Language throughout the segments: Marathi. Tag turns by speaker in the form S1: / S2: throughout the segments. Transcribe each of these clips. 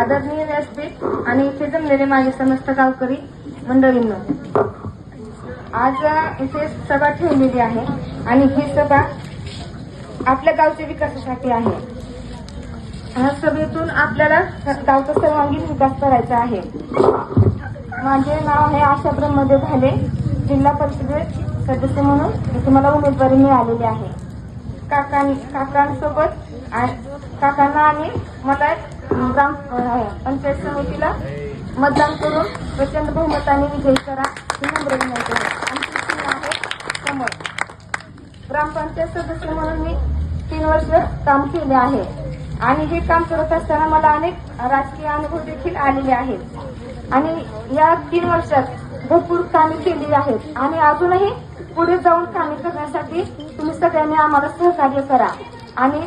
S1: आदरणीय व्यासपीठ आणि इथे जमलेले माझे समस्त गावकरी मंडळींनो. आज इथे सभा ठेवलेली आहे आणि ही सभा आपल्या गावच्या विकासासाठी आहे. ह्या सभेतून आपल्याला गावचा सर्वांगीण विकास करायचा आहे. माझे नाव आहे आशा ब्रह्मदेव भाले जिल्हा परिषदेत सदस्य म्हणून इथे मला उमेदवारी मिळालेली आहे. काकां काकांसोबत काकांना आणि मला ग्राम पंचायत समितीला मतदान करून प्रचंड बहुमताने विजयी करा. ही नम्र विनंती आहे आमची चिन्ह आहे कमळ ग्रामपंचायत सदस्य म्हणून मी तीन वर्ष काम केले आहे. आणि हे काम करत असताना मला अनेक राजकीय अनुभव देखील आलेले आहेत. आणि या तीन वर्षात भरपूर कामे केली आहेत. आणि अजूनही पुढे जाऊन कामे करण्यासाठी तुम्ही सगळ्यांनी आम्हाला सहकार्य करा. आणि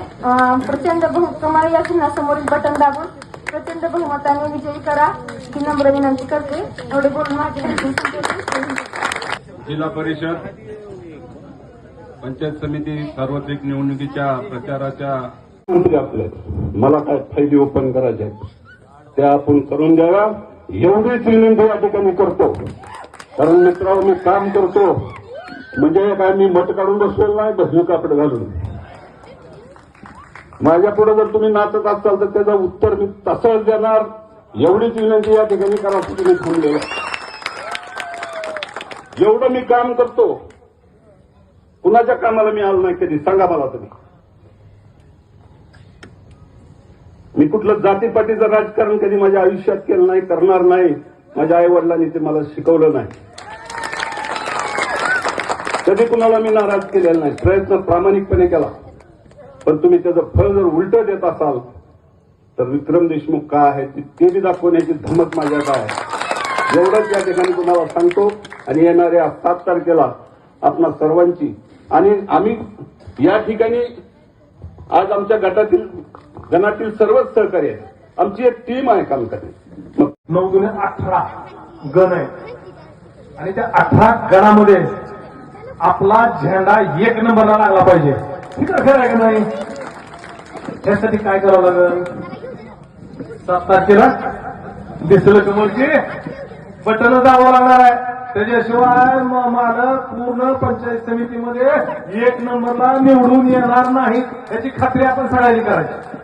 S1: प्रचंड बहु तुम्हाला या चिन्हासमोरील बटन दाबून प्रचंड बहुमताने विजयी करा. ही नम्र विनंती करते. एवढे बोलून माझे.
S2: जिल्हा परिषद पंचायत समिती सार्वत्रिक निवडणुकीच्या प्रचाराच्या
S3: आपले मला काय फायदे ओपन करायचे त्या आपण करून द्याव्या. एवढीच विनंती या ठिकाणी करतो. कारण मित्रांनो मी काम करतो. म्हणजे काय मी मत काढून बसलेलो नाही भस्मी कापड घालून. माझ्या पुढे जर तुम्ही नाचत असाल तर त्याचं उत्तर मी तसंच देणार. एवढीच विनंती या ठिकाणी करा तुम्ही थांबलेलं जेवढं मी काम करतो. कुणाच्या कामाला मी आलो नाही कधी? सांगा मला तुम्ही. मी कुठलं जातीपातीचं राजकारण कधी माझ्या आयुष्यात केलं नाही करणार नाही. माझ्या आई वडिलांनी ते मला शिकवलं नाही. कधी कुणाला मी नाराज केलेला नाही. प्रयत्न प्रामाणिकपणे केला. पण तुम्ही त्याचं फळ जर उलट देत असाल तर विक्रम देशमुख काय आहे ते- ते बी दाखवण्याची धमक माझ्याकडे आहे. एवढंच या ठिकाणी तुम्हाला सांगतो आणि येणाऱ्या सात तारखेला आपणा सर्वांची आणि आम्ही या ठिकाणी आज आमच्या गटातील गणातील सर्वच सहकार्य आमची एक टीम आहे काम करण्याची मग
S4: नऊ गुन्हे अठरा गण आहे आणि त्या अठरा गणामध्ये आपला झेंडा एक नंबरला लागला पाहिजे. ठीक आहे की आहे का नाही? त्यासाठी काय करावं लागेल? सात तारखेला दिसलं कमल बटन दाबावं लागणार आहे. त्याच्याशिवाय म- मला पूर्ण पंचायत समितीमध्ये एक नंबरला निवडून येणार नाही. याची खात्री आपण सगळ्यांनी करायची.